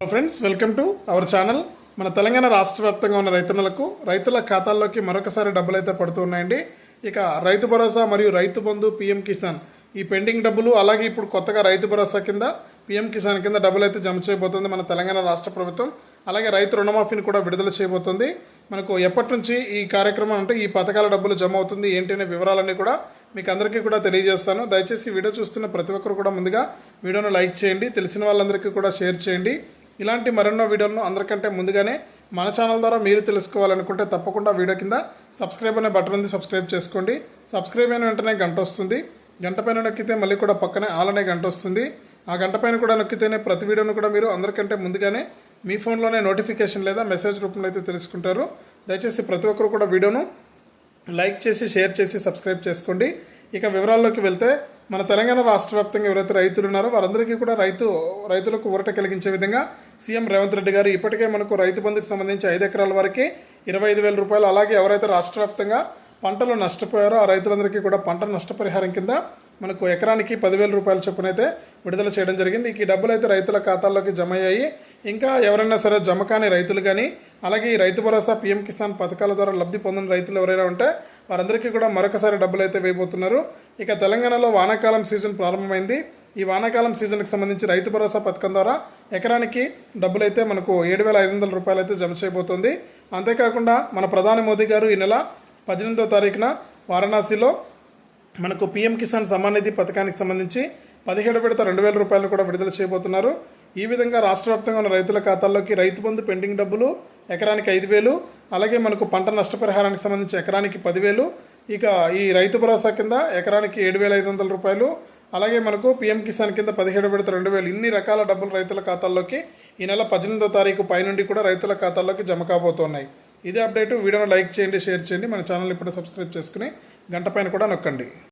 Hello friends welcome to our channel మన తెలంగాణ రాష్ట్ర వ్యాప్తంగా ఉన్న రైతన్నలకు రైతుల ఖాతాల్లోకి మరొకసారి డబ్బులు అయితే పడుతూ ఉన్నాయండి. ఇక రైతు భరోసా మరియు రైతు బంధు పీఎం కిసాన్. ఈ పెండింగ్ డబ్బులు అలాగే ఇప్పుడు కొత్తగా రైతు భరోసా కింద పీఎం కిసాన్ కింద డబ్బులు అయితే జమ చేయబోతుంది మన తెలంగాణ రాష్ట్ర ప్రభుత్వం. అలాగే రైతు రుణమాఫీని కూడా విడుదల చేయబోతుంది. మనకు ఎప్పటి నుంచి ఈ కార్యక్రమం అంటే ఈ పథకాల డబ్బులు జమ అవుతుంది ఏంటి అనే వివరాలన్నీ కూడా మీకు అందరికీ కూడా తెలియజేస్తాను. దయచేసి వీడియో చూస్తున్న ప్రతి ఒక్కరు కూడా ముందుగా వీడియోను లైక్ చేయండి. తెలిసిన వాళ్ళందరికీ కూడా షేర్ చేయండి. ఇలాంటి మరెన్నో వీడియోలను అందరికంటే ముందుగానే మన ఛానల్ ద్వారా మీరు తెలుసుకోవాలనుకుంటే తప్పకుండా వీడియో కింద సబ్స్క్రైబ్ అనే బటన్ ఉంది సబ్స్క్రైబ్ చేసుకోండి. సబ్స్క్రైబ్ అయిన వెంటనే గంట వస్తుంది. గంట పైన నొక్కితే మళ్ళీ కూడా పక్కనే ఆల్ అనే గంట వస్తుంది. ఆ గంట పైన కూడా నొక్కితేనే ప్రతి వీడియోను కూడా మీరు అందరికంటే ముందుగానే మీ ఫోన్లోనే నోటిఫికేషన్ లేదా మెసేజ్ రూపంలో అయితే తెలుసుకుంటారు. దయచేసి ప్రతి ఒక్కరు కూడా వీడియోను లైక్ చేసి షేర్ చేసి సబ్స్క్రైబ్ చేసుకోండి. ఇక వివరాల్లోకి వెళ్తే మన తెలంగాణ రాష్ట్ర వ్యాప్తంగా ఎవరైతే రైతులు ఉన్నారో వారందరికీ కూడా రైతు రైతులకు ఊరట కలిగించే విధంగా సీఎం రేవంత్ రెడ్డి గారు ఇప్పటికే మనకు రైతు బంధుకు సంబంధించి ఐదు ఎకరాల వరకు ఇరవై ఐదు వేల రూపాయలు అలాగే ఎవరైతే రాష్ట్ర వ్యాప్తంగా పంటలు నష్టపోయారో ఆ రైతులందరికీ కూడా పంట నష్టపరిహారం కింద మనకు ఎకరానికి పదివేల రూపాయల చొప్పున అయితే విడుదల చేయడం జరిగింది. ఈ డబ్బులు అయితే రైతుల ఖాతాల్లోకి జమ అయ్యాయి. ఇంకా ఎవరైనా సరే జమ కాని రైతులు కానీ అలాగే ఈ రైతు భరోసా పీఎం కిసాన్ పథకాల ద్వారా లబ్ధి పొందిన రైతులు ఎవరైనా ఉంటే వారందరికీ కూడా మరొకసారి డబ్బులు అయితే వేయబోతున్నారు. ఇక తెలంగాణలో వానాకాలం సీజన్ ప్రారంభమైంది. ఈ వానాకాలం సీజన్కి సంబంధించి రైతు భరోసా పథకం ద్వారా ఎకరానికి డబ్బులైతే మనకు ఏడు వేల ఐదు వందల రూపాయలు అయితే జమ చేయబోతుంది. అంతేకాకుండా మన ప్రధాని మోదీ గారు ఈ నెల పద్దెనిమిదో తారీఖున వారణాసిలో మనకు పీఎం కిసాన్ సమ్మాన్ నిధి పథకానికి సంబంధించి పదిహేడు విడత రెండు వేల రూపాయలు కూడా విడుదల చేయబోతున్నారు. ఈ విధంగా రాష్ట్ర వ్యాప్తంగా ఉన్న రైతుల ఖాతాల్లోకి రైతు బంధు పెండింగ్ డబ్బులు ఎకరానికి ఐదు వేలు అలాగే మనకు పంట నష్టపరిహారానికి సంబంధించి ఎకరానికి పదివేలు ఇక ఈ రైతు భరోసా కింద ఎకరానికి ఏడు వేల ఐదు వందల రూపాయలు అలాగే మనకు పీఎం కిసాన్ కింద పదిహేడు విడత రెండు వేలు ఇన్ని రకాల డబ్బులు రైతుల ఖాతాల్లోకి ఈ నెల పద్దెనిమిదో తారీఖు పైనుండి కూడా రైతుల ఖాతాల్లోకి జమ కాబోతున్నాయి. ఇదే అప్డేట్. వీడియోను లైక్ చేయండి షేర్ చేయండి. మన ఛానల్ ఇప్పుడు సబ్స్క్రైబ్ చేసుకుని గంట పైన కూడా నొక్కండి.